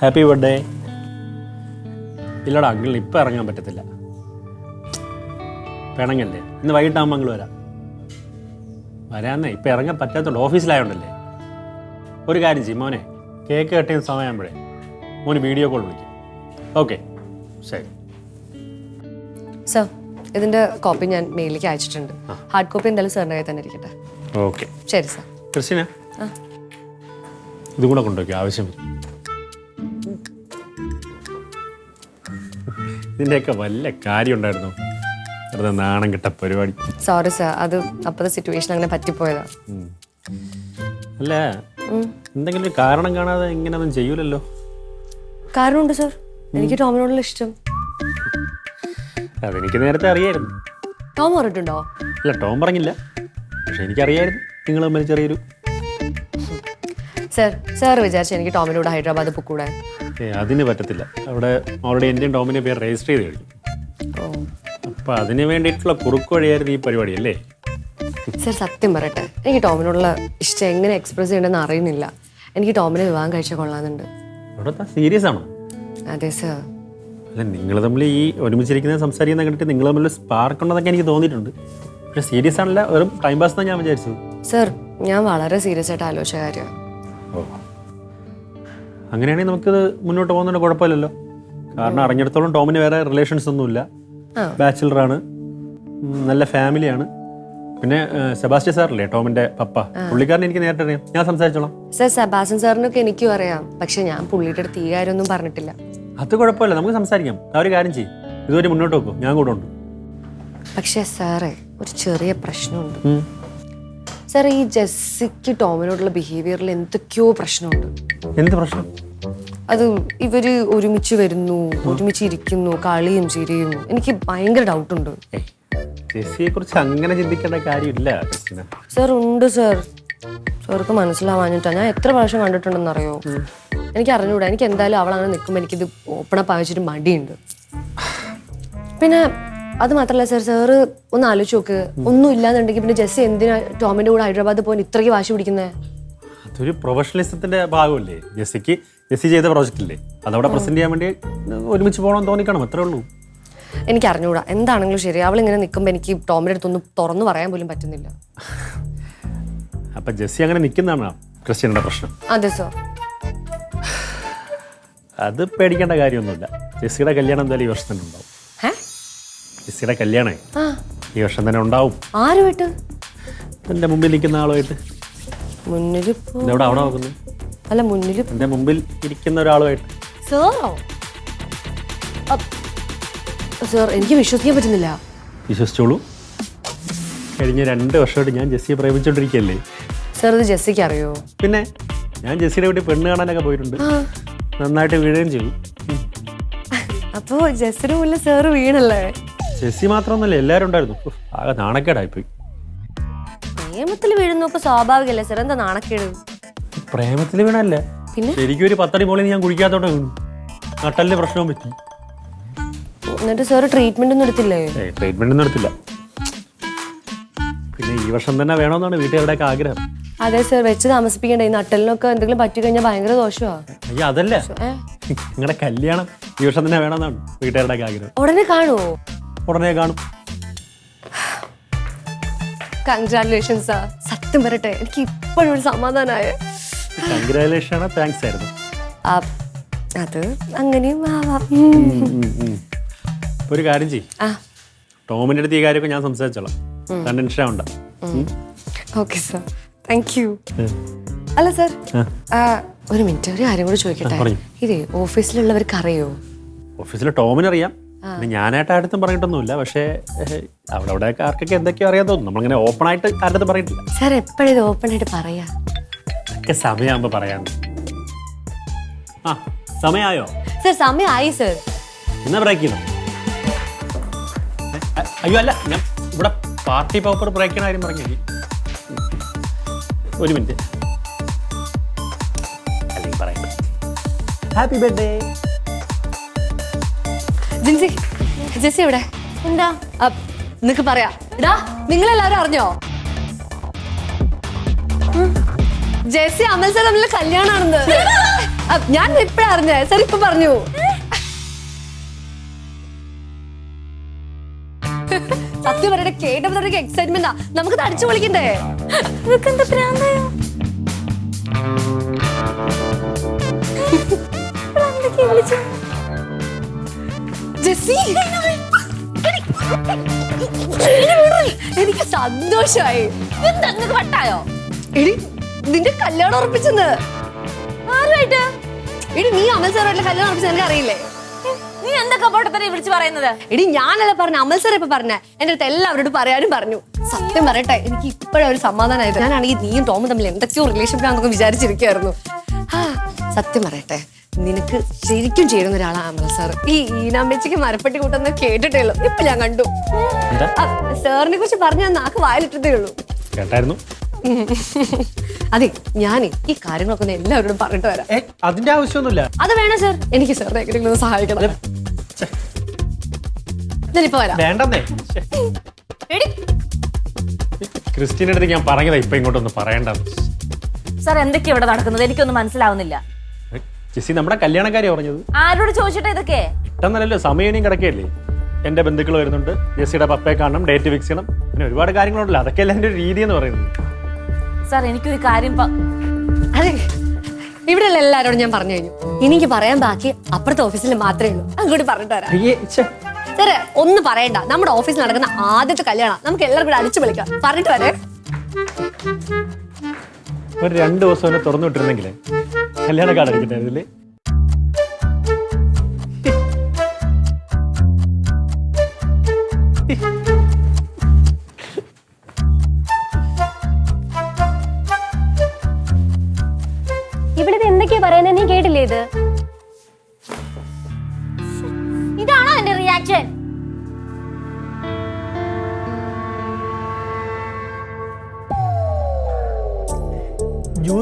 Happy birthday ഇല്ലടാ അങ്ങനെ ഇപ്പം ഇറങ്ങാൻ പറ്റത്തില്ല. പിണങ്ങല്ലേ ഇന്ന് വൈകിട്ടാകുമ്പോൾ അങ്കിൾ വരാം. വരാന്നേ ഇപ്പം ഇറങ്ങാൻ പറ്റാത്തോണ്ട് ഓഫീസിലായോണ്ടല്ലേ? ഒരു കാര്യം ചെയ്യും മോനെ കേക്ക് കെട്ടിയ സമയമാകുമ്പോഴേ മോന് വീഡിയോ കോൾ വിളിക്കും. ഓക്കെ ശരി. സർ ഇതിന്റെ കോപ്പി ഞാൻ മെയിലിലേക്ക് അയച്ചിട്ടുണ്ട്. ഹാർഡ് കോപ്പി എന്തായാലും സാറിന്റെ കയ്യിൽ തന്നെ ഇരിക്കട്ടെ. ഓക്കെ ശരി സർ ക്രിസ്റ്റിന ഇതും കൂടെ കൊണ്ടുപോയി ആവശ്യം. വരും. ഇതിന്റെയൊക്കെ വല്ല കാര്യം ഉണ്ടായിരുന്നു വെറുതെ നാണം കിട്ട പരിപാടി. സോറി സാർ അത് അപ്പോഴത്തെ സിറ്റുവേഷൻ അങ്ങനെ പറ്റിപ്പോയതാ. അല്ല എന്തെങ്കിലും ഒരു കാരണം കാണാതെ ഇങ്ങനൊന്നും ചെയ്യൂലല്ലോ? കാരണമുണ്ട് സാർ എനിക്ക് ടോമിനോടുള്ള ഇഷ്ടം. അതെനിക്ക് നേരത്തെ അറിയായിരുന്നു. ടോം പറഞ്ഞിട്ടുണ്ടോ? ഇല്ല ടോം പറഞ്ഞില്ല. പക്ഷെ എനിക്കറിയായിരുന്നു നിങ്ങൾ തമ്മിൽ ചെറിയൊരു സർ സാർ വിചാരിച്ചു എനിക്ക് ടോമിനോട് ഹൈദരാബാദ് പൊക്കൂടെ. ഏ അതിന് പറ്റത്തില്ല. അവിടെ ഓൾറെഡി എന്റെയും ടോമിന്റെ പേര് രജിസ്റ്റർ ചെയ്ത് കഴിഞ്ഞു. ഓ. അപ്പോൾ അതിന് വേണ്ടിയിട്ടുള്ള കുറുക്ക് വഴിയായിരുന്നു ഈ പരിപാടി അല്ലേ? സർ സത്യം പറയട്ടെ. എനിക്ക് ടോമിനോടുള്ള ഇഷ്ടം എങ്ങനെ എക്സ്പ്രസ് ചെയ്യണമെന്ന് അറിയുന്നില്ല. എനിക്ക് ടോമിനെ വിവാഹം കഴിച്ച കൊള്ളാന്നുണ്ട്. അവിടെ സീരിയസ് ആണോ? അതെ സർ. അല്ല നിങ്ങൾ തമ്മിൽ ഈ ഒരുമിച്ചിരിക്കുന്ന സംസാരിക്കുന്ന കണ്ടിട്ട് നിങ്ങൾ തമ്മിൽ സ്പാർക്ക് ഉണ്ടെന്നൊക്കെ എനിക്ക് തോന്നിയിട്ടുണ്ട്. പക്ഷെ സീരിയസ് ആണല്ല വെറും ടൈം പാസ് എന്നാണ് ഞാൻ വിചാരിച്ചത്. സർ ഞാൻ വളരെ സീരിയസ് ആയിട്ട് ആലോചിച്ച കാര്യമാണ്. ഓ. അങ്ങനെയാണെങ്കിൽ നമുക്കിത് മുന്നോട്ട് പോകുന്നതിന് കുഴപ്പമില്ലല്ലോ. കാരണം അറിഞ്ഞിടത്തോളം ടോമിന് വേറെ റിലേഷൻസ് ഒന്നുമില്ല. ബാച്ചിലർ ആണ്. നല്ല ഫാമിലിയാണ് പിന്നെ സെബാസ്റ്റ്യ സെബാസ്റ്റ്യൻ സാറല്ലേ ടോമിന്റെ പപ്പ? പുള്ളിക്കാരൻ എനിക്ക് നേരിട്ട് അറിയാം. ഞാൻ സംസാരിച്ചോളാം. സർ സെബാസ്റ്റ്യൻ സാറിനൊക്കെ എനിക്കും അറിയാം. പക്ഷെ ഞാൻ പുള്ളിയുടെ അടുത്ത് ഈ കാര്യമൊന്നും പറഞ്ഞിട്ടില്ല. അത് കുഴപ്പമില്ല. നമുക്ക് സംസാരിക്കാം. ആ ഒരു കാര്യം ചെയ്യും. ഇതുവരെ മുന്നോട്ട് വെക്കും ഞാൻ കൂടെ ഉണ്ട്. പക്ഷേ സാറേ ഒരു ചെറിയ പ്രശ്നമുണ്ട്. സാർ ഈ ജെസ്സിക്ക് ടോമിനോടുള്ള ബിഹേവിയറിൽ എന്തൊക്കെയോ പ്രശ്നമുണ്ട്. എന്ത് പ്രശ്നം? അത് ഇവർ ഒരുമിച്ച് വരുന്നു ഒരുമിച്ച് ഇരിക്കുന്നു കളിയും ചിരിയും എനിക്ക് ഭയങ്കര ഡൗട്ട് ഉണ്ട്. ജെസ്സിയെ കുറിച്ച് അങ്ങനെ ചിന്തിക്കേണ്ട കാര്യമില്ല സാർ ഉണ്ട് സാർ. സാർക്ക് മനസ്സിലാവാഞ്ഞിട്ടാ. ഞാൻ എത്ര പ്രാവശ്യം കണ്ടിട്ടുണ്ടെന്ന് അറിയോ എനിക്ക് അറിഞ്ഞൂടാ എനിക്ക് എന്തായാലും അവൾ അങ്ങനെ നിൽക്കുമ്പോൾ എനിക്കിത് ഓപ്പണപ്പ് ആവശ്യത്തിന് മടിയുണ്ട്. പിന്നെ അത് മാത്രമല്ല സാർ സാറ് ഒന്ന് ആലോചിച്ച് നോക്ക്. ഒന്നും ഇല്ലാന്നുണ്ടെങ്കിൽ പിന്നെ ജെസ്സി എന്തിനാ ടോമിന്റെ കൂടെ ഹൈദരാബാദ് പോകാൻ ഇത്രയ്ക്ക് വാശി പിടിക്കുന്നത് അതൊരു പ്രൊഫഷണലിസത്തിന്റെ ഭാഗമല്ലേ? ജെസ്സിക്ക് ജെസ്സി ചെയ്ത പ്രോജക്റ്റ് അല്ലേ അതവിടെ പ്രസന്റ് ചെയ്യാൻ വേണ്ടി ഒരുമിച്ച് പോകണമെന്ന് തോന്നിക്കണം? അത്രേ ഉള്ളൂ. എനിക്ക് അറിഞ്ഞുകൂടാ എന്താണെങ്കിലും ശരി അവൾ ഇങ്ങനെ നിൽക്കുമ്പോൾ എനിക്ക് ടോമിന്റെ അടുത്തൊന്നും തുറന്നു പറയാൻ പോലും പറ്റുന്നില്ല. അപ്പൊ ജെസ്സി അങ്ങനെ നിൽക്കുന്നതാണ് ക്രിസ്ത്യനുടെ പ്രശ്നം? അതെ സാർ അത് പേടിക്കേണ്ട കാര്യമൊന്നുമില്ല. ജെസ്സിയുടെ കല്യാണം എന്തായാലും ഈ വർഷം ജെസ്സിയുടെ കല്യാണേ ഈ വർഷം തന്നെ ഉണ്ടാവും. ആരുമായിട്ട് എന്റെ മുമ്പിൽ നിൽക്കുന്ന ആളുമായിട്ട്. മുന്നിലിപ്പോ ഇതെവിടെ അവിടെ നോക്കുന്നത് അല്ല മുന്നിൽ എന്റെ മുമ്പിൽ ഇരിക്കുന്ന ഒരാളുമായിട്ട്. സാറോ സാർ എനിക്ക് വിശ്വസിക്കാൻ പറ്റുന്നില്ല. വിശ്വസിച്ചോളൂ. കഴിഞ്ഞ രണ്ട് വർഷമായിട്ട് ഞാൻ ജെസ്സിയെ പ്രേമിച്ചോണ്ടിരിക്കല്ലേ? സാർ ഇത് ജെസ്സിക്ക് അറിയോ? പിന്നെ ഞാൻ ജെസ്സിയുടെ വീട്ടിൽ പെണ്ണ് കാണാനൊക്കെ പോയിട്ടുണ്ട്. നന്നായിട്ട് വീഴുകയും ചെയ്തു. ഉം. അപ്പോ ജെസ്സിന് മുന്നിൽ സാറ് വീണല്ലേ? ജെസ്സി മാത്രമൊന്നുമല്ല എല്ലാവരും ഉണ്ടായിരുന്നു. ഉഫ്, ആകെ നാണക്കേടായിപ്പോയി. നിയമത്തിൽ വീഴുന്നൊക്കെ സ്വാഭാവികല്ലേ സാർ എന്താ നാണക്കേട്? പ്രേമത്തിൽ വീണല്ല പിന്നെ? ശരിക്കും ഒരു പത്തടി മോളിൽ ഞാൻ കുഴിക്കാത്തോടെ വീണു. നട്ടലിന് പ്രശ്നവും പറ്റി. എന്നിട്ട് സാർ ട്രീറ്റ്മെന്റ് ഒന്നും എടുത്തില്ലേ? ട്രീറ്റ്മെന്റ് ഒന്നും എടുത്തില്ല. പിന്നെ ഈ വർഷം തന്നെ വേണമെന്നാണ് വീട്ടുകാരുടെയൊക്കെ ആഗ്രഹം. അതെ സാർ വെച്ച് താമസിപ്പിക്കണ്ടേ? ഈ നട്ടലിനൊക്കെ എന്തെങ്കിലും പറ്റി കഴിഞ്ഞാൽ ഭയങ്കര ദോഷമാണ് അയ്യ അതല്ല. ഏ? നിങ്ങളുടെ കല്യാണം ഈ വർഷം തന്നെ വേണമെന്നാണ് വീട്ടുകാരുടെയൊക്കെ ആഗ്രഹം. ഉടനെ കാണുമോ ഉടനെ കാണും. കൺഗ്രാറ്റുലേഷൻ സാർ സത്യം പറയട്ടെ എനിക്ക് ഇപ്പോഴും ഒരു സമാധാനമായ കൺഗ്രാലേഷൻ ആണ് താങ്ക്സ് ആയിരുന്നു. അത് അങ്ങനെയും ആവാം. ഒരു കാര്യം ചെയ് ആ. ടോമിന്റെ അടുത്ത് ഈ കാര്യമൊക്കെ ഞാൻ സംസാരിച്ചോളാം. ടെൻഷൻ ആവണ്ട ഉം. ഓക്കെ സാർ താങ്ക് യു അല്ല സാർ ഒരു മിനിറ്റ് ഒരു കാര്യം കൂടി ചോദിക്കട്ടെ. ഇതേ ഓഫീസിലുള്ളവർക്ക് അറിയോ? ഓഫീസിലെ ടോമിനറിയാം. പിന്നെ ഞാനായിട്ട് ആരുടെ പറഞ്ഞിട്ടൊന്നുമില്ല. പക്ഷേ അവിടെ അവിടെ ആർക്കൊക്കെ എന്തൊക്കെയോ അറിയാൻ തോന്നുന്നു നമ്മളിങ്ങനെ ഓപ്പൺ ആയിട്ട് ആരുടെ പറഞ്ഞിട്ടില്ല. സാർ എപ്പോഴും ഇത് ഓപ്പൺ ആയിട്ട് പറയാ? ഒക്കെ സമയമാകുമ്പോ പറയാം. ആ സമയമായോ? സാർ സമയമായി സാർ. എന്നാ ബ്രേക്ക് ചെയ്തോ? അയ്യോ അല്ല ഞാൻ ഇവിടെ പാർട്ടി പേപ്പർ ബ്രേക്ക് ചെയ്യണ കാര്യം പറഞ്ഞു ഒരു മിനിറ്റ്. അല്ലെങ്കിൽ പറയാം ഹാപ്പി ബർത്ത്ഡേ ജിൻസി ജെസ്സി എവിടെ? എന്താ? നിനക്ക് പറയാ. ഇടാ എല്ലാരും അറിഞ്ഞോ. ജെസ്സി അമൽ സാർ തമ്മിൽ കല്യാണാണെന്ന് ഞാൻ ഇപ്പഴാ അറിഞ്ഞേ. സാർ ഇപ്പൊ പറഞ്ഞു. സത്യം പറയട്ടെ കേട്ടപ്പോ എക്സൈറ്റ്മെന്റാ നമുക്ക് തടിച്ചു വിളിക്കണ്ടേ ഇതൊക്കെ എന്താ ഇവളെന്തൊക്കെയാ വിളിച്ചത്? ജെസ്സി. എനിക്ക് സന്തോഷമായി. എന്താ നിനക്ക് വട്ടായോ? എടി നിന്റെ കല്യാണം ഉറപ്പിച്ചെന്ന്. ആരുമായിട്ട്? എടി നീ അമൽ സാറുമായിട്ടുള്ള കല്യാണം ഉറപ്പിച്ചത് എനിക്ക് അറിയില്ലേ നീ എന്തൊക്കെ പൊട്ടത്തന്നെ വിളിച്ചു പറയുന്നത്? എടി ഞാനല്ല പറഞ്ഞ അമൽ സാർ ഇപ്പൊ പറഞ്ഞ. എന്റെ അടുത്ത് എല്ലാവരോടും പറയാനും പറഞ്ഞു. സത്യം പറയട്ടെ എനിക്ക് ഇപ്പോഴും ഒരു സമാധാനമായത്. ഞാനാണെങ്കിൽ നീയും ടോമും തമ്മിൽ എന്തൊക്കെയോ റിലേഷൻഷിപ്പിലാണെന്നൊക്കെ വിചാരിച്ചിരിക്കുകയായിരുന്നു ആ, സത്യം പറയട്ടെ. നിനക്ക് ശരിക്കും ചേരുന്ന ഒരാളാണ് അമൽ സാർ ഈ ഈനാമ്പച്ചയ്ക്ക് മരപ്പെട്ടി കൂട്ടെന്ന് കേട്ടിട്ടേ ഉള്ളൂ. ഇപ്പൊ ഞാൻ കണ്ടു. സാറിനെ കുറിച്ച് പറഞ്ഞ നാക്ക് വായിലിട്ടതേ ഉള്ളൂ. കേട്ടായിരുന്നു. അതെ ഞാനേ ഈ കാര്യങ്ങളൊക്കെ ഒന്ന് എല്ലാവരോടും പറഞ്ഞിട്ട് വരാം. അതിന്റെ ആവശ്യമൊന്നുമില്ല. അത് വേണം സാർ? എനിക്ക് സാറിനെ എങ്ങനെയെങ്കിലും ഒന്ന് സഹായിക്കണം. ഞാനിപ്പോ വരാം. വേണ്ടെന്നേ. ക്രിസ്റ്റീനടുത്ത് എടി. ഞാൻ പറഞ്ഞതാ ഇപ്പൊ ഇങ്ങോട്ടൊന്ന് പറയണ്ട സാർ എന്തൊക്കെയാ ഇവിടെ നടക്കുന്നത്? എനിക്കൊന്നും മനസ്സിലാവുന്നില്ല. ജെസ്സി നമ്മുടെ കല്യാണക്കാരി പറഞ്ഞത്. ആരോട് ചോദിച്ചിട്ട് ഇതൊക്കെ? പെട്ടെന്നല്ലല്ലോ സമയം ഇനിയും കിടക്കുകയല്ലേ എന്റെ ബന്ധുക്കൾ വരുന്നുണ്ട്. ജെസ്സിയുടെ പപ്പയെ കാണണം ഡേറ്റ് ഫിക്സ് ചെയ്യണം. പിന്നെ ഒരുപാട് കാര്യങ്ങളുണ്ടല്ലോ അതൊക്കെയല്ല എന്റെ ഒരു രീതി എന്ന് പറയുന്നത്. സാർ എനിക്കൊരു കാര്യം പ- അതെ ഇവിടെയുള്ള എല്ലാവരോടും ഞാൻ പറഞ്ഞു കഴിഞ്ഞു. ഇനി എനിക്ക് പറയാൻ ബാക്കി അപ്പുറത്തെ ഓഫീസിൽ മാത്രമേ ഉള്ളൂ. അങ്ങോട്ട് പറഞ്ഞിട്ട് വരാം. അയ്യേ ഛെ. സാറേ ഒന്നും പറയണ്ട. നമ്മുടെ ഓഫീസിൽ നടക്കുന്ന ആദ്യത്തെ കല്യാണം. നമുക്ക് എല്ലാവർക്കും കൂടെ അടിച്ചു വിളിക്കാം പറഞ്ഞിട്ട് വരേ. ഒരു രണ്ട് ദിവസം എന്നെ തുറന്നു വിട്ടിരുന്നെങ്കിലേ കല്യാണ കാർഡ് അടിക്കണ്ടായിരുന്നില്ലേ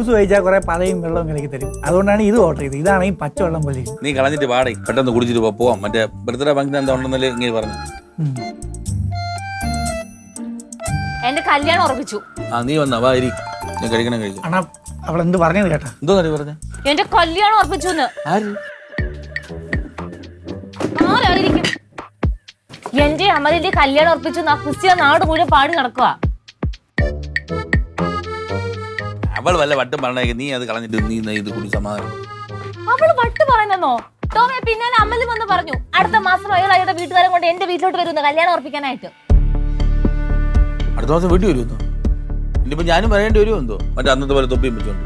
ജ്യൂസ് കഴിച്ചാൽ കുറെ പതയും വെള്ളവും കലക്കി തരും. അതുകൊണ്ടാണ് ഇത് ഓർഡർ ചെയ്തത്. ഇതാണെങ്കിൽ പച്ചവെള്ളം പോലെ. നീ കളഞ്ഞിട്ട് പാടെ പെട്ടെന്ന് കുടിച്ചിട്ട് പോ- പോവാം. മറ്റേ ബർത്ത്ഡേ ഫംഗ്ഷൻ എന്താ ഉണ്ടെന്നല്ലേ ഇങ്ങനെ പറഞ്ഞു. എന്റെ കല്യാണം ഉറപ്പിച്ചു. ആ നീ വന്നാ വാ ഇരി. ഞാൻ കഴിക്കണം കഴിച്ചു അണ അവൾ എന്ത് പറഞ്ഞത് കേട്ടാ? എന്തോ നീ പറഞ്ഞു? എന്റെ കല്യാണം ഉറപ്പിച്ചു എന്ന് ആര്? ആരായിരിക്കും എന്റെ അമലിന്റെ കല്യാണം ഉറപ്പിച്ചു എന്ന് ആ ക്രിസ്ത്യ നാട് മുഴുവൻ പാടി നടക്കുക അവൾ വല്ല വട്ടം പറഞ്ഞേക്ക് നീ അത് കളഞ്ഞിട്ട് നീ എന്നാ ഇത് കൂടി സമാധാനം. അവൾ വട്ട് പറയുന്നോ ടോമെ പിന്നെ അമ്മലും വന്ന് പറഞ്ഞു അടുത്ത മാസം അയാൾ അയാളുടെ വീട്ടുകാരെ കൊണ്ട് എന്റെ വീട്ടിലോട്ട് വരുന്നു കല്യാണം ഉറപ്പിക്കാനായിട്ട്. അടുത്ത മാസം വീട്ടിൽ വരുമെന്നോ ഇനിയിപ്പോ ഞാനും പറയേണ്ടി വരുമോ എന്തോ? മറ്റേ അന്നത്തെ പോലെ തൊപ്പിയും വെച്ചോണ്ട്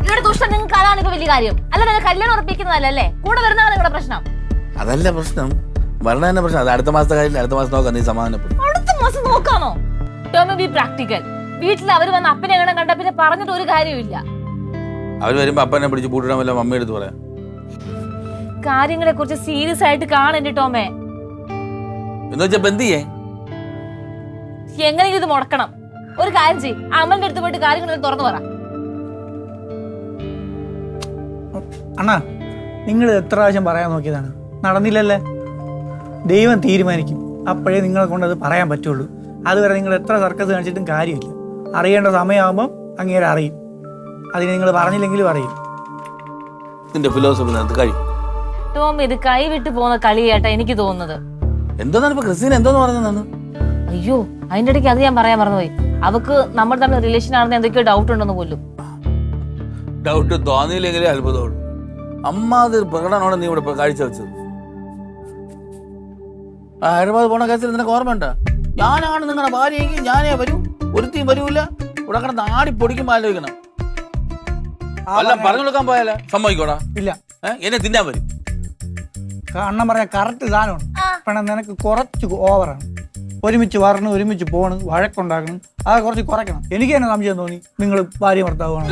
നിങ്ങളുടെ ദുഷ്ടം നിങ്ങൾക്ക് അതാണ് ഇപ്പൊ വലിയ കാര്യം. അല്ല നിങ്ങൾ കല്യാണം ഉറപ്പിക്കുന്നതല്ലേ? കൂടെ വരുന്നതാണ് നിങ്ങളുടെ പ്രശ്നം. അതല്ല പ്രശ്നം. വരണ തന്നെ പ്രശ്നം. അത് അടുത്ത മാസത്തെ കാര്യം അടുത്ത മാസം നോക്കാം നീ സമാധാനപ്പെടും. അടുത്ത മാസം നോക്കാമോ ടോമി ബി പ്രാക്ടിക്കൽ വീട്ടിൽ അവർ വന്ന് അപ്പനെ എങ്ങനെ പറഞ്ഞിട്ട് ഒരു കാര്യമില്ല അവർ വരുമ്പോ അപ്പനെ പിടിച്ച് പൂട്ടിടാമല്ലോ മമ്മി എടുത്ത് പറയാം. കാര്യങ്ങളെ കുറിച്ച് സീരിയസ് ആയിട്ട് കാണണ്ടി ടോമേ എന്ന് വെച്ചാ ചെയ്യേ എങ്ങനെയെങ്കിലും ഇത് മുടക്കണം. ഒരു കാര്യം ചെയ് അമ്മന്റെ അടുത്ത് പോയിട്ട് കാര്യങ്ങൾ തുറന്നു പറ. അണ്ണാ നിങ്ങൾ എത്ര പ്രാവശ്യം പറയാൻ നോക്കിയതാണ്? നടന്നില്ലല്ലേ? ദൈവം തീരുമാനിക്കും. അപ്പോഴേ നിങ്ങളെ കൊണ്ട് അത് പറയാൻ പറ്റുള്ളൂ. അതുവരെ നിങ്ങൾ എത്ര സർക്കസ് കാണിച്ചിട്ടും കാര്യമില്ല. അറിയേണ്ട സമയമാകുമ്പം അങ്ങേരെ അറിയും. അതിന് നിങ്ങൾ പറഞ്ഞില്ലെങ്കിലും അറിയും. നിന്റെ ഫിലോസഫി നടത്ത് കഴിയും. ടോം ഇത് കൈവിട്ട് പോകുന്ന കളിയായിട്ടാ എനിക്ക് തോന്നുന്നത്. എന്തോന്നാണ് ഇപ്പൊ ക്രിസ്ത്യൻ എന്തോന്ന് പറഞ്ഞതാണ് അയ്യോ അതിന്റെ ഇടയ്ക്ക് അത് ഞാൻ പറയാൻ മറന്നുപോയി. അവക്ക് നമ്മൾ തമ്മിൽ റിലേഷൻ ആണെന്ന് എന്തൊക്കെയോ ഡൗട്ട് ഉണ്ടെന്ന് പോലും. ഡൗട്ട് തോന്നിയില്ലെങ്കിലേ അത്ഭുതമുള്ളൂ. അമ്മാതിരി പ്രകടനമാണ് നീ ഇവിടെ കാഴ്ച വെച്ചത് ആ ഹൈദരാബാദ് പോണ കേസിൽ നിനക്ക് ഓർമ്മയുണ്ട? ഞാനാണ് നിങ്ങളുടെ ഭാര്യയെങ്കിൽ ഞാനേ വരൂ. ഒരുത്തിയും വരൂല ഇവിടെ കിടന്ന് ആടി പൊടിക്കുമ്പോ ആലോചിക്കണം. അല്ല പറഞ്ഞു കൊടുക്കാൻ പോയാലേ? സമ്മതിക്കോടാ. ഇല്ല. എന്നെ തിന്നാൻ വരും. അണ്ണൻ പറഞ്ഞ കറക്റ്റ് സാധനമാണ്. പണം നിനക്ക് കുറച്ച് ഓവറാണ് ഒരുമിച്ച് വരണം ഒരുമിച്ച് പോണ് വഴക്കുണ്ടാക്കണം അത് കുറച്ച് കുറയ്ക്കണം. എനിക്ക് തന്നെ സംശയം തോന്നി നിങ്ങൾ ഭാര്യ ഭർത്താവാണ്.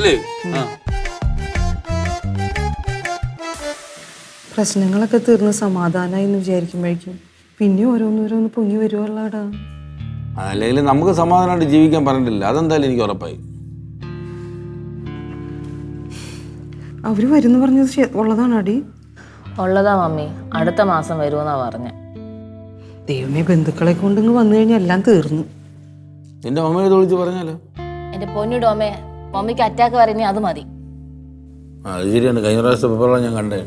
പ്രശ്നങ്ങളൊക്കെ തീർന്ന് സമാധാനമായി എന്ന് വിചാരിക്കുമ്പോഴേക്കും പിന്നെ ഓരോന്നോരോന്ന് പൊങ്ങി വരുവല്ലാടാ. അല്ലെങ്കിൽ നമുക്ക് സമാധാനമായിട്ട് ജീവിക്കാൻ പറഞ്ഞിട്ടില്ല. അതെന്തായാലും എനിക്ക് ഉറപ്പായി. അവർ വരുന്നു പറഞ്ഞത് ഉള്ളതാണ് അടി. ഉള്ളതാ മമ്മി. അടുത്ത മാസം വരുമെന്നാ പറഞ്ഞ. ദൈവമേ ബന്ധുക്കളെ കൊണ്ടിങ്ങ് വന്നു കഴിഞ്ഞാൽ എല്ലാം തീർന്നു. നിന്റെ മമ്മയെ വിളിച്ച് പറഞ്ഞാലോ? എന്റെ പൊന്നു ഡോമേ മമ്മിക്ക് അറ്റാക്ക് പറയുന്നേ അത് മതി. അത് ശരിയാണ്. കഴിഞ്ഞ പ്രാവശ്യത്തെ പേപ്പറെല്ലാം ഞാൻ കണ്ടേ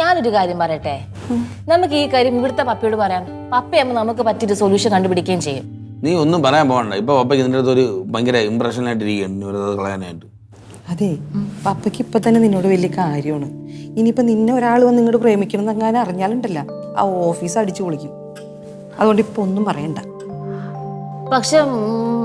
ഞാനൊരു കാര്യം പറയട്ടെ? നമുക്ക് ഈ കാര്യം ഇവിടുത്തെ പപ്പയോട് പറയാം. പപ്പയാകുമ്പോൾ നമുക്ക് പറ്റിയൊരു സൊല്യൂഷൻ കണ്ടുപിടിക്കുകയും ചെയ്യും. നീ ഒന്നും പറയാൻ പോകണ്ട. ഇപ്പൊ പപ്പയ്ക്ക് നിന്റെ അടുത്ത് ഒരു ഭയങ്കര ഇമ്പ്രഷൻ ആയിട്ട് കളയാനായിട്ട്. അതെ പപ്പയ്ക്ക് ഇപ്പൊ തന്നെ നിന്നോട് വലിയ കാര്യമാണ്. ഇനിയിപ്പോ നിന്നെ ഒരാൾ വന്ന് നിന്നോട് പ്രേമിക്കണം എന്നങ്ങനെ അറിഞ്ഞാലുണ്ടല്ല ആ ഓഫീസ് അടിച്ചു പൊളിക്കും. അതുകൊണ്ട് ഇപ്പൊ ഒന്നും പറയണ്ട. പക്ഷെ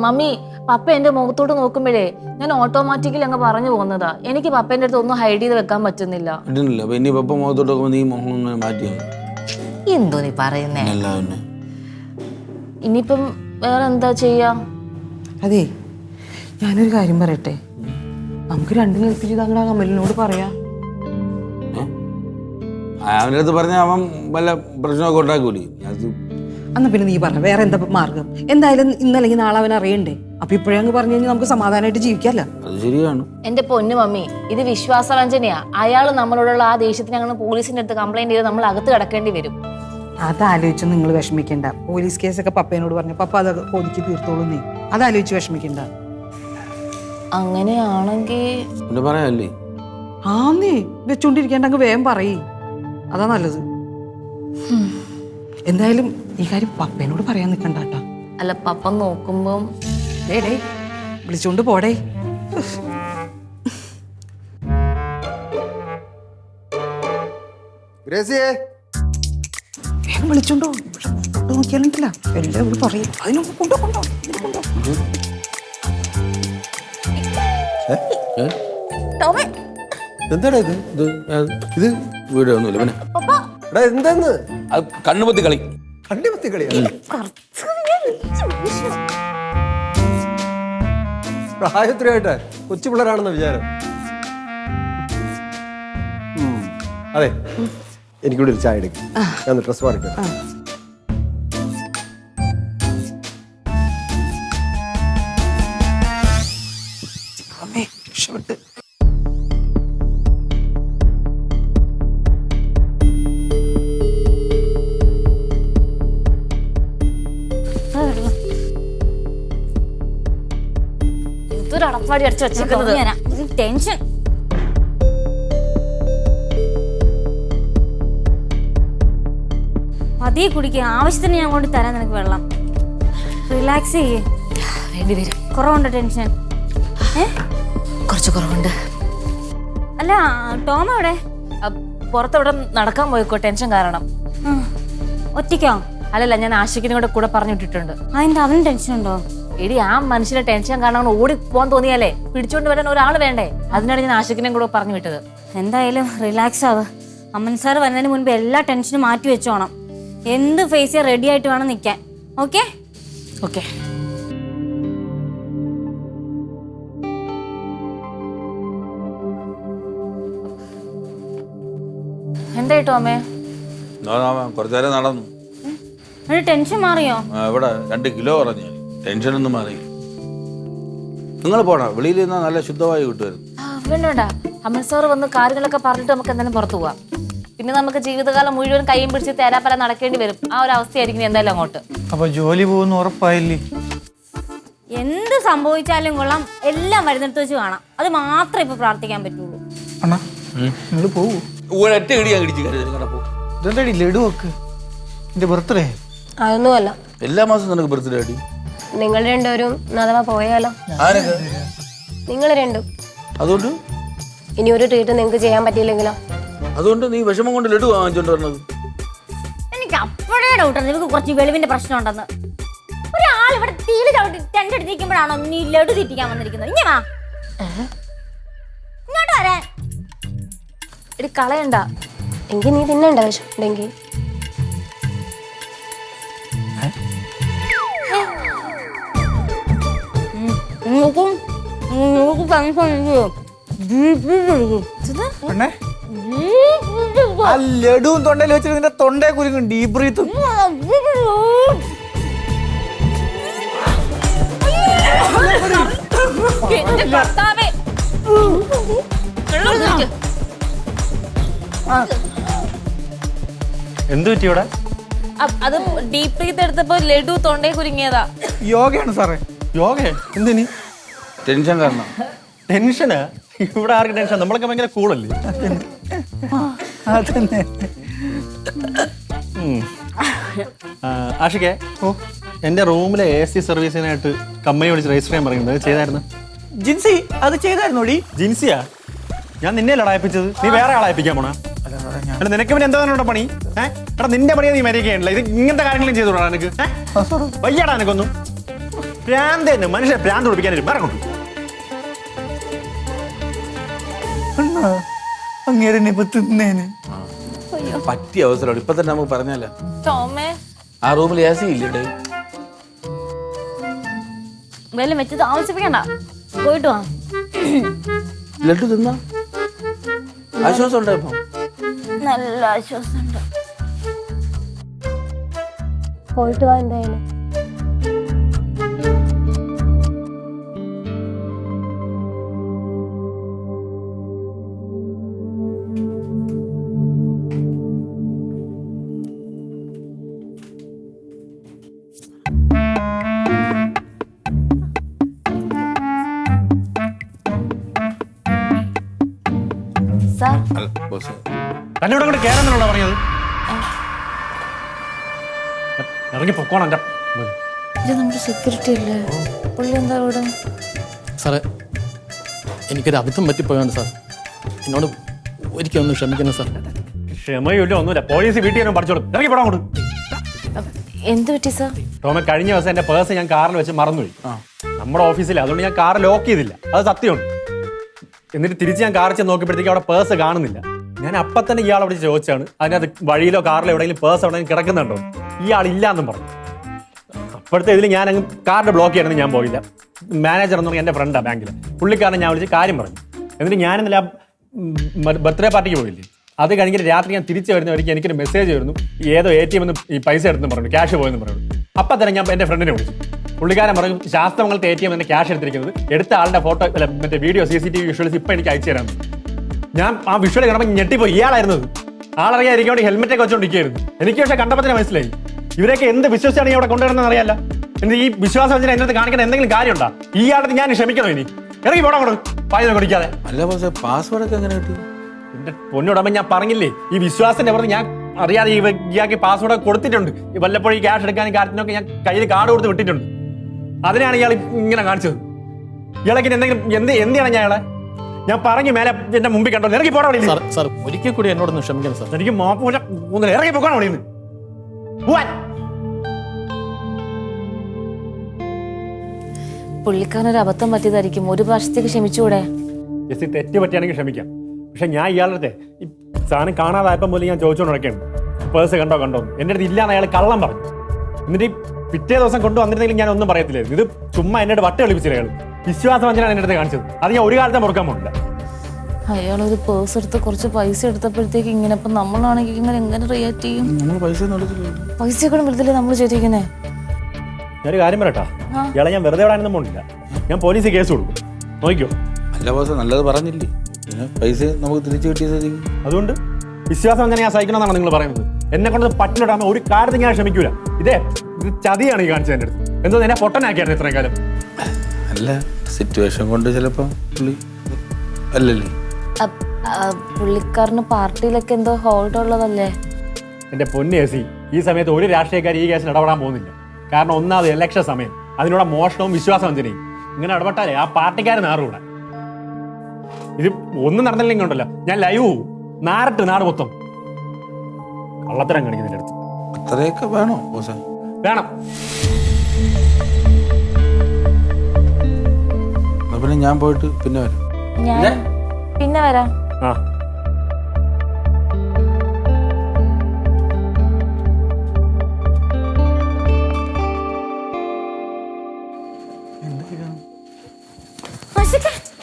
മമ്മി പപ്പ എന്റെ മുഖത്തോട്ട് നോക്കുമ്പോഴേ ഞാൻ ഓട്ടോമാറ്റിക്കലി അങ്ങ് പറഞ്ഞു പോകുന്നതാ. എനിക്ക് പപ്പേന്റെ അടുത്ത് ഒന്നും ഹൈഡ് ചെയ്ത് വെക്കാൻ പറ്റുന്നില്ല. പറ്റുന്നില്ല അപ്പൊ ഇനി പപ്പ മുഖത്തോട്ട് നീ മുഖം ഒന്ന് മാറ്റി എന്തോ നീ പറയുന്നേ? അല്ല പിന്നെ ഇനിയിപ്പം വേറെ എന്താ ചെയ്യാ? അതെ ഞാനൊരു കാര്യം പറയട്ടെ. നമുക്ക് രണ്ടും കൽപ്പിച്ച് തങ്ങളുടെ കമലിനോട് പറയാ. അവന്റെ അടുത്ത് പറഞ്ഞാൽ അവൻ വല്ല പ്രശ്നമൊക്കെ ഉണ്ടാക്കൂലേ? അത് എന്നാ പിന്നെ നീ പറ വേറെ എന്താ മാർഗം? എന്തായാലും ഇന്നല്ലെങ്കിൽ നാളെ അവൻ അറിയണ്ടേ? അപ്പൊ ഇപ്പോഴേ അങ്ങ് പറഞ്ഞു കഴിഞ്ഞാൽ നമുക്ക് സമാധാനമായിട്ട് ജീവിക്കാല്ലോ. അത് ശരിയാണ്. എന്റെ പൊന്നു മമ്മി ഇത് വിശ്വാസവഞ്ചനയാ. അയാൾ നമ്മളോടുള്ള ആ ദേഷ്യത്തിന് അങ്ങനെ പോലീസിന്റെ അടുത്ത് കംപ്ലൈന്റ് ചെയ്ത് നമ്മൾ അകത്ത് കിടക്കേണ്ടി വരും. അതാലോചിച്ച് നിങ്ങൾ വിഷമിക്കണ്ട. പോലീസ് കേസൊക്കെ പപ്പേനോട് പറഞ്ഞു പപ്പ അത് ഒതുക്കി തീർത്തോളൂ നീ. അതാലോചിച്ച് വിഷമിക്കണ്ട. അങ്ങനെയാണെങ്കിൽ പറയാല്ലേ? ആ നീ വെച്ചോണ്ടിരിക്കേണ്ട അങ്ങ് വേഗം പറയ്. അതാ നല്ലത്. എന്തായാലും ഈ കാര്യം പപ്പേനോട് പറയാൻ നിൽക്കണ്ട കേട്ടാ. അല്ല പപ്പ നോക്കുമ്പം ഡേ ഡേ വിളിച്ചോണ്ട് പോടേ. ഗ്രേസിയേ വേഗം വിളിച്ചോണ്ടോ പറയും. കൊണ്ടോ കൊണ്ടോ കൊണ്ടോ. എന്താടാ ഇത്? ഇത്? ഇത് വീഡിയോ പിന്നെ. എന്തെന്ന്? അത് കണ്ണുപൊത്തി കളി. കണ്ടിമത്തി കളി. പ്രായത്തിനായിട്ട് കൊച്ചു പിള്ളേരാണെന്ന വിചാരം. അതെ. എനിക്കൂടി ഒരു ചായ എടുക്കും. ഞാൻ ഡ്രസ് മാറിക്കോ അടപ്പാടി അടിച്ചു വെച്ചേക്കുന്നത് ടെൻഷൻ. പതിയെ കുടിക്കുക ആവശ്യത്തിന് ഞാൻ കൊണ്ട് തരാം നിനക്ക് വെള്ളം. റിലാക്സ് ചെയ്യേ. വരും കുറവുണ്ടോ ടെൻഷൻ. കുറച്ച് കുറവുണ്ട്. അല്ല ടോം എവിടെ? പുറത്തവിടെ നടക്കാൻ പോയിക്കോ? ടെൻഷൻ കാരണം. ഒറ്റയ്ക്കോ? അല്ലല്ല ഞാൻ ആശിക്കിനും കൂടെ കൂടെ പറഞ്ഞു വിട്ടിട്ടുണ്ട്. അതിന്റെ അവനും ടെൻഷൻ ഉണ്ടോ? എടി ആ മനുഷ്യനെ ടെൻഷൻ കാരണം ഓടി പോകാൻ തോന്നിയാലേ പിടിച്ചോണ്ട് വരാൻ ഒരാൾ വേണ്ടേ? അതിനാണ് ഞാൻ ആഷിക്കിനും കൂടെ പറഞ്ഞു വിട്ടത്. എന്തായാലും റിലാക്സ് ആവ്. അമ്മൻ സാർ വരുന്നതിന് മുൻപ് എല്ലാ ടെൻഷനും മാറ്റി വെച്ചോണം. എന്ത് ഫേസ് ചെയ്യാൻ റെഡി ആയിട്ട് വേണം നിൽക്കാൻ ഓക്കെ ഓക്കെ എന്തായിട്ടോ അമ്മേ? കുറച്ചു നേരം നടന്നു. ടെൻഷൻ മാറിയോ? എവിടെ ഇവിടെ രണ്ട് കിലോ പറഞ്ഞു ടെൻഷനൊന്നും മാറി. നിങ്ങൾ പോണോ വെളിയിൽ നിന്നാൽ നല്ല ശുദ്ധമായി കിട്ടുമായിരുന്നു. ആ, വേണ്ട വേണ്ട അമൽ സാർ വന്ന് കാര്യങ്ങളൊക്കെ പറഞ്ഞിട്ട് നമുക്ക് എന്തായാലും പുറത്തു പോവാം. പിന്നെ നമുക്ക് ജീവിതകാലം മുഴുവൻ കൈയും പിടിച്ച് തേരാപ്പല നടക്കേണ്ടി വരും. ആ ഒരു അവസ്ഥയായിരിക്കും ഇനി എന്തായാലും അങ്ങോട്ട്. അപ്പൊ ജോലി പോകുന്ന ഉറപ്പായില്ലേ? എന്ത് സംഭവിച്ചാലും കൊള്ളാം. എല്ലാം വരുന്നിടത്ത് വെച്ച് കാണാം. അത് മാത്രമേ ഇപ്പൊ പ്രാർത്ഥിക്കാൻ പറ്റുള്ളൂ. അണ്ണാ നിങ്ങൾ പോവൂ. ഒരൊറ്റ ഇടി ഞാൻ ഇടിച്ച് കരുതി കിടപ്പോ ഇതെന്താടി ലഡു വെക്ക് എന്റെ ബർത്ത്ഡേ അതൊന്നുമല്ല. എല്ലാ മാസവും നിനക്ക് ബർത്ത്ഡേ അടി നിങ്ങൾ രണ്ടുപേരും അഥവാ പോയാലോ? ആരൊക്കെ? നിങ്ങൾ രണ്ടും. അതുകൊണ്ട്? ഇനി ഒരു ട്രീറ്റ് നിങ്ങൾക്ക് ചെയ്യാൻ പറ്റിയില്ലെങ്കിലോ? അതുകൊണ്ട് നീ വിഷമം കൊണ്ട് ലഡു വാങ്ങിച്ചോണ്ട് വരണത്. എനിക്ക് അപ്പോഴേ ഡൗട്ട് നിങ്ങൾക്ക് കുറച്ച് വെളിവിന്റെ പ്രശ്നം ഉണ്ടെന്ന്. ഒരാൾ ഇവിടെ തീൽ ചവിട്ടി രണ്ടെടുത്തിരിക്കുമ്പോഴാണോ നീ ലഡു തീറ്റിക്കാൻ വന്നിരിക്കുന്നത്? ഇങ്ങനെ വാ. ഇങ്ങോട്ട് വരാൻ. ഇടി കളയണ്ട. എങ്കിൽ നീ തിന്നണ്ട വിഷമുണ്ടെങ്കിൽ നോക്കും നോക്കും ടെൻഷൻ പെണ്ണേ ആ ലഡുവും തൊണ്ടയിൽ വെച്ചിട്ട് നിന്റെ തൊണ്ടയെ കുരുങ്ങും ഡീപ് ബ്രീത്തും. എന്റെ ഭർത്താവേ. എന്തു പറ്റി ഇവിടെ? അത് ഡീപ് ബ്രീത്ത് എടുത്തപ്പോ ലഡു തൊണ്ടേ കുരുങ്ങിയതാ യോഗയാണ് സാറേ. യോഗ? എന്തിന്? ടെൻഷൻ കാരണം. ടെൻഷന്? ഇവിടെ ആർക്കും ടെൻഷൻ നമ്മളൊക്കെ ഭയങ്കര കൂളല്ലേ? അതന്നെ. ആഷിക്കെ ഓ. എന്റെ റൂമിലെ എ സി സർവീസിനായിട്ട് കമ്പനി വിളിച്ച് രജിസ്റ്റർ ചെയ്യാൻ പറയുന്നത് ചെയ്തായിരുന്നു. ജിൻസി അത് ചെയ്തായിരുന്നോടി? ജിൻസിയാ? ഞാൻ നിന്നെ അടായിപ്പിച്ചത് നീ വേറെ ആളെ അയപ്പിക്കാൻ പോണ. അല്ല നിനക്ക് പിന്നെ എന്താ പറഞ്ഞോ പണി? ഏഹ് എടാ നിന്റെ പണിയാ നീ മരിക്കുകയാണല്ലോ ഇത് ഇങ്ങനത്തെ കാര്യങ്ങളും ചെയ്തോടാ നിനക്ക്? വയ്യടാ നിനക്കൊന്നും. ഭ്രാന്ത് തന്നെ മനുഷ്യരെ പ്രാന്ത് ഒളിപ്പിക്കാനും വേറെ കൊണ്ടു അങ്ങേരെ ഇപ്പൊ തിന്നേന്. പറ്റിയ അവസരമാണ്. ഇപ്പൊ തന്നെ നമുക്ക് പറഞ്ഞാലോ? ടോമേ. ആ റൂമിൽ എ സി ഇല്ലേ? വെല്ലം വെച്ച് താമസിപ്പിക്കണ്ട പോയിട്ട് വാ. ലഡു തിന്ന? ആശ്വാസം ഉണ്ടോ ഇപ്പൊ? നല്ല ആശ്വാസമുണ്ട്. പോയിട്ട് വാ എന്തായാലും. തന്നെ കൂടെ കയറാന്നല്ലോ പറഞ്ഞത്? ഇറങ്ങി പൊക്കോണം എന്റെ ഇത് നമ്മുടെ സെക്യൂരിറ്റി അല്ലേ പുള്ളി എന്താ ഇവിടെ സാറേ എനിക്കൊരു അബദ്ധം പറ്റിപ്പോയാണ് സാർ. എന്നോട് ഒരിക്കലും ഒന്ന് ക്ഷമിക്കണം സാർ. ക്ഷമയില്ല ഒന്നുമില്ല. പോലീസ് വീട്ടിൽ നിന്ന് പഠിച്ചോളും. ഇറങ്ങി പോടാ അങ്ങോട്ട്. എന്ത് പറ്റി സാർ? ടോമ കഴിഞ്ഞ ദിവസം എന്റെ പേഴ്സ് ഞാൻ കാറിൽ വെച്ച് മറന്നുപോയി നമ്മുടെ ഓഫീസിൽ അതുകൊണ്ട് ഞാൻ കാർ ലോക്ക് ചെയ്തില്ല. അത് സത്യമാണ്. എന്നിട്ട് തിരിച്ച് ഞാൻ കാറിൽ ചെന്ന് നോക്കിയപ്പോഴത്തേക്ക് അവിടെ പേഴ്സ് കാണുന്നില്ല. ഞാൻ അപ്പം തന്നെ ഇയാൾ അവിടെ ചോദിച്ചാണ് അതിനകത്ത് വഴിയിലോ കാറിലോ എവിടെയെങ്കിലും പേഴ്സ് എവിടെയെങ്കിലും കിടക്കുന്നുണ്ടോ? ഇയാൾ ഇല്ലാന്നും പറഞ്ഞു. അപ്പോഴത്തെ ഇതിൽ ഞാൻ അങ്ങ് കാർഡ് ബ്ലോക്ക് ചെയ്യണമെന്ന് ഞാൻ പോയില്ല. മാനേജർ എന്ന് പറഞ്ഞാൽ എന്റെ ഫ്രണ്ടാണ് ബാങ്കിൽ. പുള്ളിക്കാരനെ ഞാൻ വിളിച്ച് കാര്യം പറഞ്ഞു. എന്നിട്ട് ഞാൻ ഇന്നലെ ബർത്ത്ഡേ പാർട്ടിക്ക് പോയില്ലേ? അത് കഴിഞ്ഞിട്ട് രാത്രി ഞാൻ തിരിച്ചു വരുന്നവർക്ക് എനിക്കൊരു മെസ്സേജ് വരുന്നു. ഏതോ എ ടി എം ഈ പൈസ എടുത്തെന്ന് പറഞ്ഞു ക്യാഷ് പോയെന്ന് പറഞ്ഞു. അപ്പം തന്നെ ഞാൻ എന്റെ ഫ്രണ്ടിനെ വിളിച്ചു. പുള്ളിക്കാരൻ പറഞ്ഞു ശാസ്ത്രങ്ങളുടെ എ ടി എം ക്യാഷ് എടുത്തിരിക്കുന്നത്. എടുത്ത ആളുടെ ഫോട്ടോ അല്ല മറ്റേ video C C T V visuals ഇപ്പം എനിക്ക് അയച്ചു തരാമെന്ന്. ഞാൻ ആ വിഷ്വൽ കണ്ടപ്പോൾ ഞെട്ടിപ്പോയി. ഇയാളായിരുന്നത് ആളറിയാതിരിക്കാൻ വേണ്ടി ഹെൽമെറ്റ് ഒക്കെ വെച്ചോണ്ടിരിക്കുന്നു എനിക്ക് പക്ഷേ കണ്ടപ്പോൾ തന്നെ മനസ്സിലായി. ഇവരൊക്കെ എന്ത് വിശ്വസിച്ചാണ് ഈ അവിടെ കൊണ്ടുവരുന്നത് അറിയാല്ല. എന്ത് ഈ വിശ്വാസം വെച്ചാൽ എന്നത് കാണിക്കുന്ന എന്തെങ്കിലും കാര്യമുണ്ടോ? ഈ ആളത്ത് ഞാൻ ക്ഷമിക്കണോ ഇനി? ഇറങ്ങി പോടാ അങ്ങോട്ട്. പായ കുടിക്കാതെ. അല്ല പക്ഷേ പാസ്വേഡ് ഒക്കെ എങ്ങനെ കിട്ടി? എന്റെ പൊന്നുടമ്പ ഞാൻ പറഞ്ഞില്ലേ ഈ വിശ്വാസത്തിന്റെ പുറത്ത് ഞാൻ അറിയാതെ ഈ ഇയാൾക്ക് പാസ്വേഡ് കൊടുത്തിട്ടുണ്ട്. വല്ലപ്പോഴും ഈ ക്യാഷ് എടുക്കാനും കാര്യത്തിനൊക്കെ ഞാൻ കയ്യിൽ കാർഡ് കൊടുത്ത് വിട്ടിട്ടുണ്ട്. അതിനാണ് ഇയാൾ ഇങ്ങനെ കാണിച്ചത്. ഇയാളെ എന്തെങ്കിലും എന്ത് എന്തിനാണ് ഞാൻ ഇയാളെ? ഞാൻ പറഞ്ഞു മേലെ എന്റെ മുമ്പിൽ കണ്ടോ? ഇറങ്ങി പോടാ സാർ സാർ ഒരിക്കൽ കൂടി എന്നോടൊന്ന് ക്ഷമിക്കണം സാർ. എനിക്ക് മാപ്പൂല ഒന്നും ഇറങ്ങി പോകണം അവിടെ നിന്ന് പോവാൻ. പുള്ളിക്കാരനൊരു അബദ്ധം പറ്റിയതായിരിക്കും. ഒരു പ്രാവശ്യത്തേക്ക് ക്ഷമിച്ചുകൂടെ? ജസ്റ്റ് തെറ്റ് പറ്റിയാണെങ്കിൽ ക്ഷമിക്കാം. പക്ഷെ ഞാൻ ഇയാളുടെ ഈ സാധനം കാണാതായപ്പം പോലും ഞാൻ നടക്കുകയാണ്. പേഴ്സ് കണ്ടോ കണ്ടോ എന്റെ എന്റെ അടുത്ത് ഇല്ലാന്ന് അയാൾ കള്ളം പറഞ്ഞു. എന്നിട്ട് ഈ പിറ്റേ ദിവസം കൊണ്ടുവന്നിരുന്നെങ്കിൽ ഞാൻ ഒന്നും പറയത്തില്ലായിരുന്നു. ഇത് ചുമ്മാ എന്നോട് വട്ട കളിപ്പിച്ചില്ല അയാൾ. വിശ്വാസവഞ്ചനാണ് എന്റെ അടുത്ത് കാണിച്ചത്. അത് ഞാൻ ഒരു കാലത്തെ മുറുക്കാൻ പോകില്ല ഒരു പേഴ്സ് എടുത്ത് കുറച്ച് പൈസ എടുത്തപ്പോഴത്തേക്ക് ഇങ്ങനെ ഇപ്പൊ നമ്മളാണെങ്കിൽ ഇങ്ങനെ എങ്ങനെ റിയാക്ട് ചെയ്യും? നമ്മൾ പൈസ പൈസ നമ്മൾ ചെയ്തിരിക്കുന്നേ ഞാനൊരു കാര്യം പറയട്ടാ. ഇയാളെ ഞാൻ വെറുതെ വിടാനൊന്നും പോണില്ല. ഞാൻ പോലീസ് കേസ് കൊടുക്കും. നോക്കിക്കോ. അല്ല ബോസ് നല്ലത് പറഞ്ഞില്ലേ? പൈസ നമുക്ക് തിരിച്ചു കിട്ടിയത് അതുകൊണ്ട് വിശ്വാസം അങ്ങനെ ഞാൻ സഹിക്കണമെന്നാണ് നിങ്ങൾ പറയുന്നത്. എന്നെ കൊണ്ട് പറ്റിലിടാൻ ഒരു കാര്യത്തിൽ ഞാൻ ക്ഷമിക്കൂല. ഇതേ ഇത് ചതിയാണ് ഈ കാണിച്ചത് എന്റെ അടുത്ത്. എന്തോ എന്നെ പൊട്ടനാക്കിയായിരുന്നു ഇത്രയും കാലം. അല്ല സിറ്റുവേഷൻ കൊണ്ട് ചിലപ്പോ പുള്ളി അല്ലല്ലേ? പുള്ളിക്കാരന് പാർട്ടിയിലൊക്കെ എന്തോ ഹോൾഡ് ഉള്ളതല്ലേ? എന്റെ പൊന്നേസി എസി ഈ സമയത്ത് ഒരു രാഷ്ട്രീയക്കാർ ഈ കേസിൽ ഇടപെടാൻ പോകുന്നില്ല. കാരണം ഒന്നാമത് ഇലക്ഷൻ സമയം. അതിനോട് മോഷണവും വിശ്വാസവഞ്ചനയും ഇങ്ങനെ ഇടപെട്ടാലേ ആ പാർട്ടിക്കാരൻ നാറുകൂടെ ഇത് ഒന്നും നടന്നില്ലെങ്കിൽ ഉണ്ടല്ലോ. ഞാൻ ലൈവ് നാരട്ട് നാട് മൊത്തം. കള്ളത്തരം കാണിക്കുന്നതിന്റെ അടുത്ത്. അത്രയൊക്കെ വേണോ വേണം. പിന്നെ ഞാൻ പോയിട്ട് പിന്നെ വരാം. ഞാൻ പിന്നെ വരാം. ആ.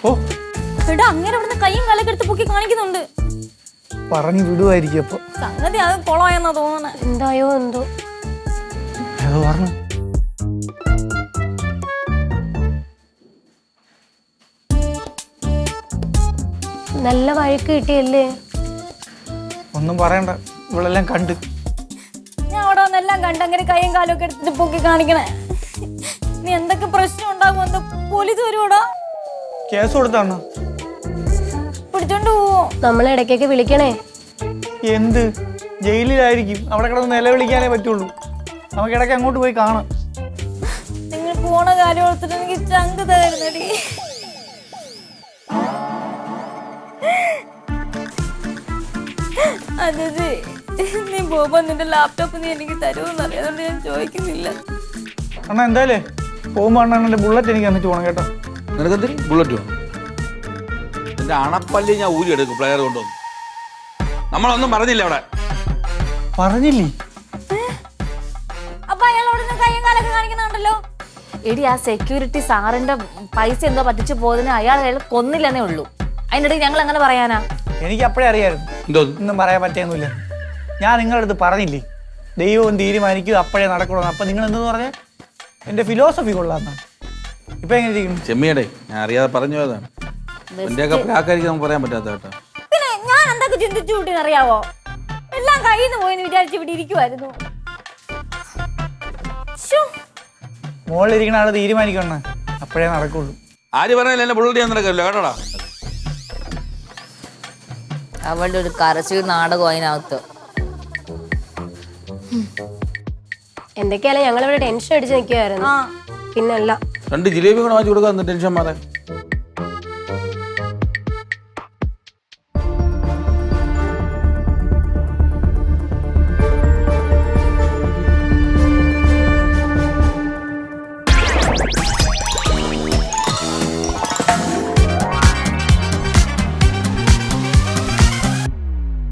ഓ. എടാ അങ്ങനെ അവിടുന്ന് കൈയും കാലൊക്കെ എടുത്ത് പൊക്കി കാണിക്കുന്നുണ്ട്. പറഞ്ഞു വിടുവായിരിക്കും അപ്പൊ. സംഗതി അത് കൊളായെന്നാ തോന്നണേ. എന്തായോ എന്തോ. പറഞ്ഞു. നല്ല വഴക്ക് കിട്ടിയല്ലേ? ഒന്നും പറയണ്ട. ഇവളെല്ലാം കണ്ട്. ഞാൻ അവിടെ വന്നെല്ലാം കണ്ട് അങ്ങനെ കൈയും കാലും ഒക്കെ എടുത്തിട്ട് പൊക്കി കാണിക്കണേ. നീ എന്തൊക്കെ പ്രശ്നം ഉണ്ടാകും എന്തോ പോലീസ് വരുവോടാ? കേസ് കൊടുത്താണ്? പിടിച്ചോണ്ട് പോവോ. നമ്മളെ ഇടയ്ക്കൊക്കെ വിളിക്കണേ. എന്ത്? ജയിലിലായിരിക്കും. അവിടെ കിടന്ന് നിലവിളിക്കാനേ പറ്റുള്ളൂ. നമുക്ക് ഇടയ്ക്ക് അങ്ങോട്ട് പോയി കാണാം. നിങ്ങൾ പോണ കാര്യം ഓർത്തിട്ട് എനിക്ക് ചങ്ക് തകരുന്നടി. അതെ നീ ബോബ നിന്റെ ലാപ്ടോപ്പ് നീ എനിക്ക് തരുമെന്ന് അറിയാതുകൊണ്ട് ഞാൻ ചോദിക്കുന്നില്ല. അണ്ണാ എന്തായാലേ? പോകുമ്പോ അണ്ണാ എന്റെ ബുള്ളറ്റ് എനിക്ക് തന്നിട്ട് പോണം കേട്ടോ. നിനക്കെന്തിന് ബുള്ളറ്റ് വേണം എന്റെ അണപ്പല്ലി ഞാൻ ഊരി എടുക്കും പ്ലെയർ കൊണ്ടുവന്നു. നമ്മളൊന്നും പറഞ്ഞില്ല അവിടെ. പറഞ്ഞില്ലേ? അപ്പൊ കയ്യും കാലൊക്കെ കാണിക്കുന്നുണ്ടല്ലോ. എടി ആ സെക്യൂരിറ്റി സാറിന്റെ പൈസ എന്തോ പറ്റിച്ചു പോയതിന് അയാൾ അയാൾ കൊന്നില്ലെന്നേ ഉള്ളൂ. അതിനിടയിൽ ഞങ്ങൾ അങ്ങനെ പറയാനാ? എനിക്ക് അപ്പോഴേ അറിയായിരുന്നു. എന്തോ? ഒന്നും പറയാൻ പറ്റിയൊന്നുമില്ല. ഞാൻ നിങ്ങളുടെ അടുത്ത് പറഞ്ഞില്ലേ? ദൈവം തീരുമാനിക്കും അപ്പോഴേ നടക്കുള്ളൂ. അപ്പം നിങ്ങൾ എന്തെന്ന് പറഞ്ഞാൽ എന്റെ ഫിലോസഫി കൊള്ളാമെന്നാണ്. ഇപ്പം എങ്ങനെ ഇരിക്കും ചെമ്മിയടേ ഞാൻ അറിയാതെ പറഞ്ഞു പോയതാണ്. എന്റെയൊക്കെ പ്രാക്കാരിക്ക് നമുക്ക് പറയാൻ പറ്റാത്ത കേട്ടോ. പിന്നെ ഞാൻ എന്തൊക്കെ ചിന്തിച്ചു കൂട്ടിന്നറിയാവോ എല്ലാം കയ്യിൽ നിന്ന് പോയെന്ന് വിചാരിച്ച് ഇവിടെ ഇരിക്കുമായിരുന്നു ശ്ശോ. ആൾ തീരുമാനിക്കണം അപ്പോഴേ നടക്കുള്ളൂ. ആര് പറഞ്ഞാലും എന്നെ ബുള്ളറ്റ് ഞാൻ നടക്കല്ലോ കേട്ടോടാ. അവളുടെ ഒരു കരച്ചിൽ നാടകം അതിനകത്ത്. എന്തൊക്കെയാലും ഞങ്ങളിവിടെ ടെൻഷൻ അടിച്ച് നിൽക്കുമായിരുന്നു ആ. പിന്നല്ല. രണ്ട് ജിലേബി കൂടെ വാങ്ങിച്ചു കൊടുക്കാൻ ടെൻഷൻ മാറാൻ?